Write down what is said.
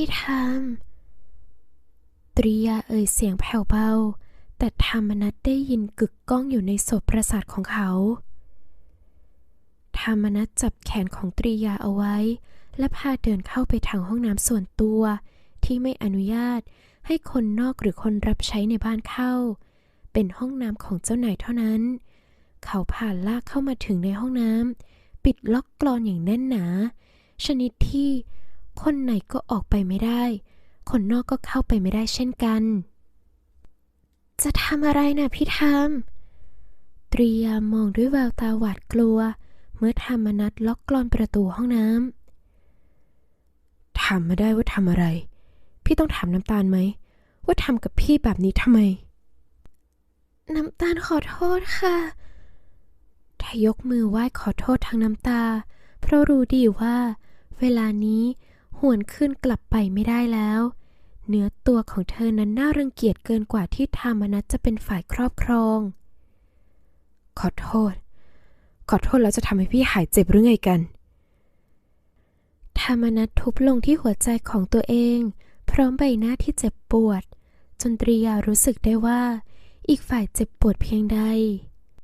พี่ทำตรียาเอ่ยเสียงแผ่วเบา แต่ธรรมนัทได้ยินกึกก้องอยู่ในโสประสาทของเขาธรรมนัทจับแขนของตรียาเอาไว้ และพาเดินเข้าไปทางห้องน้ำส่วนตัวที่ไม่อนุญาตให้คนนอกหรือคนรับใช้ในบ้านเข้า เป็นห้องน้ำของเจ้านายเท่านั้น เขาผ่านลากเข้ามาถึงในห้องน้ำปิดล็อกกลอนอย่างแน่นหนา ชนิดที่ คนไหนก็ออกไปไม่ได้ คนนอกก็เข้าไปไม่ได้เช่นกัน จะทำอะไรนะพี่ทำตรียามองด้วยแววตาหวาดกลัว เมื่อธรรมนัดล็อกกลอนประตูห้องน้ำถามมาได้ว่าทำอะไร พี่ต้องถามน้ำตาลไหม ว่าทำกับพี่แบบนี้ทำไม น้ำตาลขอโทษค่ะทายกมือไหว้ขอโทษทางน้ำตา เพราะรู้ดีว่า เวลานี้ หวนขึ้นกลับไปไม่ได้แล้ว เนื้อตัวของเธอนั้นน่ารังเกียจเกินกว่าที่ธรรมนัทจะเป็นฝ่ายครอบครอง ขอโทษ ขอโทษแล้วจะทำให้พี่หายเจ็บหรือไงกันธรรมนัททุบลงที่หัวใจของตัวเอง พร้อมใบหน้าที่เจ็บปวด จนตรียารู้สึกได้ว่า อีกฝ่ายเจ็บปวดเพียงใด